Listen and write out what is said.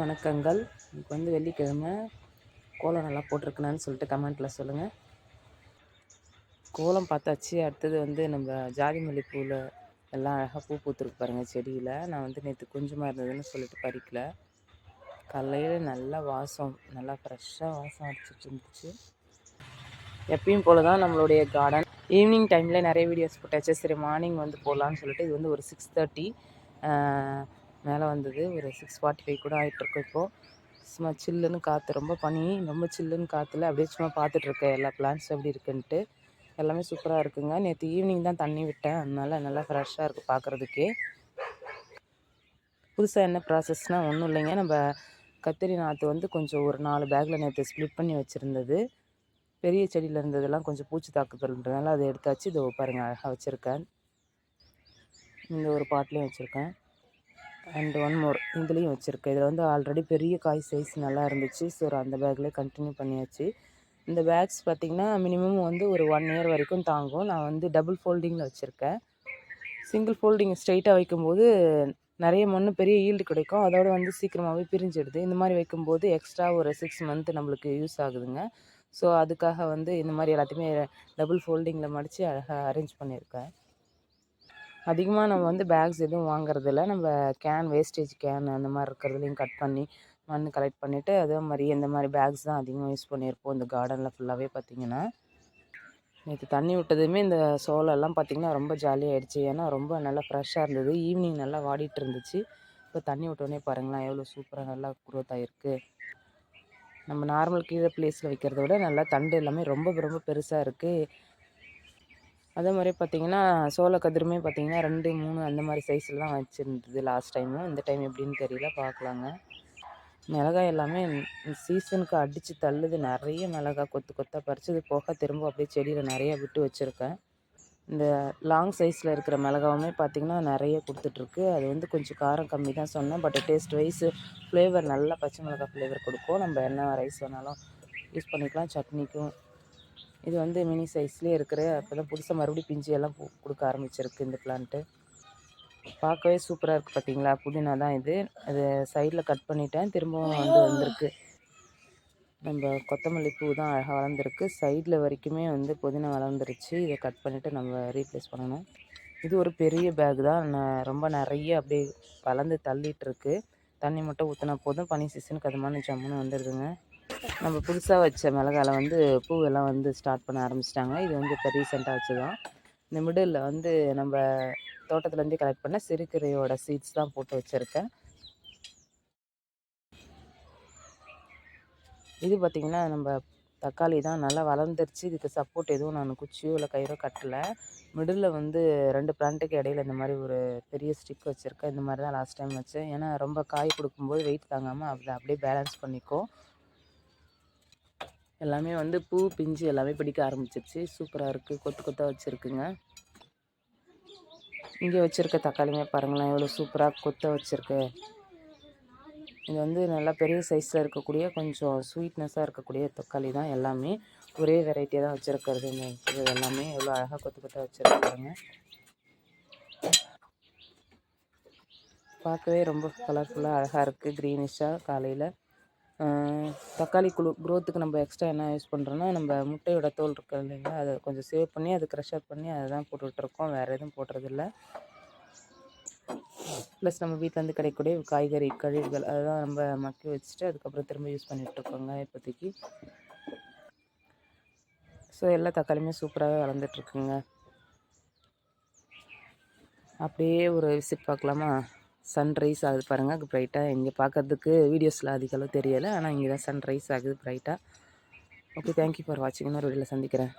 வணக்கங்கள். இப்போ வந்து வெள்ளிக்கிழமை கோலம் நல்லா போட்டிருக்கணான்னு சொல்லிட்டு கமெண்ட்டில் சொல்லுங்கள் கோலம் பார்த்தாச்சு. அடுத்தது வந்து நம்ம ஜாதி மல்லிப்பூவில் எல்லாம் அழகாக பூ பூத்துருக்கு பாருங்கள் செடியில். நான் வந்து நேற்று கொஞ்சமாக இருந்ததுன்னு சொல்லிட்டு பறிக்கல. காலையில் நல்லா வாசம் நல்லா ஃப்ரெஷ்ஷாக வாசம் அடிச்சிட்டு இருந்துச்சு. எப்பயும் போல தான் நம்மளுடைய கார்டன் ஈவினிங் டைமில் நிறைய வீடியோஸ் போட்டாச்சு. சரி மார்னிங் வந்து போடலான்னு சொல்லிட்டு இது வந்து ஒரு சிக்ஸ் தேர்ட்டி மேலே வந்தது. ஒரு சிக்ஸ் ஃபார்ட்டி ஃபைவ் கூட ஆகிட்டுருக்கோம் இப்போது சும்மா சில்லுன்னு காற்று ரொம்ப பனி ரொம்ப சில்லுன்னு காற்றுல அப்படியே சும்மா பார்த்துட்ருக்கேன் எல்லா பிளான்ஸும் எப்படி இருக்குன்ட்டு. எல்லாமே சூப்பராக இருக்குங்க. நேற்று ஈவினிங் தான் தண்ணி விட்டேன். அதனால் நல்லா ஃப்ரெஷ்ஷாக இருக்குது பார்க்குறதுக்கே புதுசாக என்ன ப்ராசஸ்னால் ஒன்றும் இல்லைங்க. நம்ம கத்திரி நாற்று வந்து கொஞ்சம் ஒரு நாலு பேக்கில் நேற்று ஸ்ப்ளிட் பண்ணி வச்சுருந்தது. பெரிய செடியில் இருந்ததெல்லாம் கொஞ்சம் பூச்சி தாக்குதல்ன்றதுனால அதை எடுத்தாச்சு. இதை பாருங்கள் அழகாக வச்சுருக்கேன். இந்த ஒரு பாட்லேயும் வச்சுருக்கேன். அண்ட் ஒன் மோர் இதுலேயும் வச்சுருக்கேன். இதில் வந்து ஆல்ரெடி பெரிய காய் சைஸ் நல்லா இருந்துச்சு. ஸோ அந்த பேக்லேயே கண்டினியூ பண்ணியாச்சு. இந்த பேக்ஸ் பார்த்திங்கன்னா மினிமம் வந்து ஒரு ஒன் இயர் வரைக்கும் தாங்கும். நான் வந்து டபுள் ஃபோல்டிங்கில் வச்சுருக்கேன். சிங்கிள் ஃபோல்டிங் ஸ்ட்ரைட்டாக வைக்கும்போது நிறைய மண் பெரிய ஈல்டு கிடைக்கும். அதோடு வந்து சீக்கிரமாகவே பிரிஞ்சிடுது. இந்த மாதிரி வைக்கும்போது எக்ஸ்ட்ரா ஒரு சிக்ஸ் மந்த் நம்மளுக்கு யூஸ் ஆகுதுங்க. ஸோ அதுக்காக வந்து இந்த மாதிரி எல்லாத்தையுமே டபுள் ஃபோல்டிங்கில் மடித்து அழகாக அரேஞ்ச் பண்ணியிருக்கேன். அதிகமாக நம்ம வந்து பேக்ஸ் எதுவும் வாங்குறதில்ல. நம்ம கேன் வேஸ்டேஜ் கேன் அந்த மாதிரி இருக்கிறதுலையும் கட் பண்ணி மண் கலெக்ட் பண்ணிவிட்டு அதே மாதிரி இந்த மாதிரி பேக்ஸ் தான் அதிகமாக யூஸ் பண்ணியிருப்போம். இந்த கார்டனில் ஃபுல்லாகவே பார்த்திங்கன்னா நேற்று தண்ணி விட்டதுமே இந்த சோளம்லாம் பார்த்திங்கன்னா ரொம்ப ஜாலியாகிடுச்சு ஏன்னா ரொம்ப நல்லா ஃப்ரெஷ்ஷாக இருந்தது. ஈவினிங் நல்லா வாடிட்டு இருந்துச்சு. இப்போ தண்ணி விட்டோடனே பாருங்களேன் எவ்வளோ சூப்பராக நல்லா குரோத் ஆகிருக்கு நம்ம நார்மல் கீழே பிளேஸில் வைக்கிறத விட நல்லா தண்டு எல்லாமே ரொம்ப ரொம்ப பெருசாக இருக்குது அதே மாதிரி பார்த்திங்கன்னா சோள கதிருமே பார்த்திங்கன்னா ரெண்டு மூணு அந்த மாதிரி சைஸில் தான் வச்சுருந்தது லாஸ்ட் டைமும் இந்த டைம் எப்படின்னு தெரியல பார்க்கலாங்க. மிளகாய் எல்லாமே சீசனுக்கு அடித்து தள்ளுது. நிறைய மிளகாய் கொத்து கொத்தாக பறிச்சது. போக திரும்ப அப்படியே செடியில் நிறைய விட்டு வச்சுருக்கேன். இந்த லாங் சைஸில் இருக்கிற மிளகாவுமே பார்த்திங்கன்னா நிறைய கொடுத்துட்ருக்கு. அது வந்து கொஞ்சம் காரம் கம்மி தான் சொன்னேன். பட் டேஸ்ட் வைஸ் ஃப்ளேவர் நல்லா பச்சை மிளகாய் ஃப்ளேவர் கொடுக்கும். நம்ம என்ன ரைஸ் வேணாலும் யூஸ் பண்ணிக்கலாம். சட்னிக்கும் இது வந்து மினி சைஸ்லேயே இருக்கிற அப்போ தான் புதுசாக மறுபடியும் பிஞ்சு எல்லாம் பூ கொடுக்க ஆரம்பிச்சிருக்கு இந்த பிளான்ட்டு பார்க்கவே சூப்பராக இருக்குது பார்த்தீங்களா புதினா தான் இது. அது சைடில் கட் பண்ணிட்டேன். திரும்பவும் வந்து வந்திருக்கு. நம்ம கொத்தமல்லி பூ தான் அழகாக வளர்ந்துருக்கு. சைடில் வரைக்குமே வந்து புதினா வளர்ந்துருச்சு. இதை கட் பண்ணிவிட்டு நம்ம ரீப்ளேஸ் பண்ணணும். இது ஒரு பெரிய பேக் தான். நான் ரொம்ப நிறைய அப்படியே வளர்ந்து தள்ளிகிட்ருக்கு தண்ணி மட்டும் ஊற்றினா போதும். பனி சீசனுக்கு அது மாதிரி ஜம்முன்னு வந்துடுதுங்க நம்ம புதுசாக வச்ச மிளகாயில் வந்து பூவெல்லாம் வந்து ஸ்டார்ட் பண்ண ஆரம்பிச்சிட்டாங்க. இது வந்து இப்போ ரீசெண்டாக வச்சு தான் இந்த மிடில் வந்து நம்ம தோட்டத்துலேருந்தே கலெக்ட் பண்ண சிறுகீரையோட சீட்ஸ் தான் போட்டு வச்சுருக்கேன். இது பார்த்திங்கன்னா நம்ம தக்காளி தான் நல்லா வளர்ந்துருச்சு. இதுக்கு சப்போர்ட் எதுவும் நான் குச்சியோ இல்லை கயிறோ கட்டலை. மிடில் வந்து ரெண்டு பிளான்ட்டுக்கு இடையில இந்த மாதிரி ஒரு பெரிய ஸ்டிக் வச்சுருக்கேன். இந்த மாதிரி தான் லாஸ்ட் டைம் வச்சேன். ஏன்னா ரொம்ப காய் கொடுக்கும்போது வெயிட் தாங்காமல் அதை அப்படியே பேலன்ஸ் பண்ணிக்கும் எல்லாமே வந்து பூ பிஞ்சு எல்லாமே பிடிக்க ஆரம்பிச்சிருச்சு. சூப்பராக இருக்குது கொத்து கொத்தாக வச்சுருக்குங்க. இங்கே வச்சுருக்க தக்காளிங்க பாருங்களேன். எவ்வளோ சூப்பராக கொத்த வச்சுருக்கு. இது வந்து நல்லா பெரிய சைஸில் இருக்கக்கூடிய கொஞ்சம் ஸ்வீட்னஸாக இருக்கக்கூடிய தக்காளி தான் எல்லாமே. ஒரே வெரைட்டியாக தான் வச்சுருக்கிறது இது எல்லாமே எவ்வளோ அழகாக கொத்து கொத்தாக வச்சுருக்காங்க பார்க்கவே ரொம்ப கலர்ஃபுல்லாக அழகாக இருக்குது க்ரீனிஷாக காலையில். தக்காளி குழு க்ரோத்துக்கு நம்ம எக்ஸ்ட்ரா என்ன யூஸ் பண்ணுறோன்னா நம்ம முட்டையோட தோல் இருக்குது இல்லைங்களா? அதை கொஞ்சம் சேவ் பண்ணி அதை க்ரெஷர் பண்ணி அதை தான் போட்டுட்ருக்கோம் வேறு எதுவும் போடுறதில்ல. ப்ளஸ் நம்ம வீட்டிலேருந்து கிடைக்கக்கூடிய காய்கறி கழிவுகள் அதெல்லாம் நம்ம மக்கி வச்சுட்டு அதுக்கப்புறம் திரும்ப யூஸ் பண்ணிகிட்ருக்கோங்க இப்போதைக்கு. ஸோ எல்லா தக்காளியுமே சூப்பராகவே வளர்ந்துட்டுருக்குங்க அப்படியே ஒரு விசிட் பார்க்கலாமா? சன்ரைஸ் ஆகுது பாருங்கள் ப்ரைட்டாக இங்கே பார்க்குறதுக்கு வீடியோஸில் அதிகளவு தெரியலை. ஆனால் இங்கே தான் சன்ரைஸ் ஆகுது ப்ரைட்டாக ஓகே தேங்க்யூ ஃபார் வாட்சிங் இன்னொரு வீடியோவில் சந்திக்கிறேன்.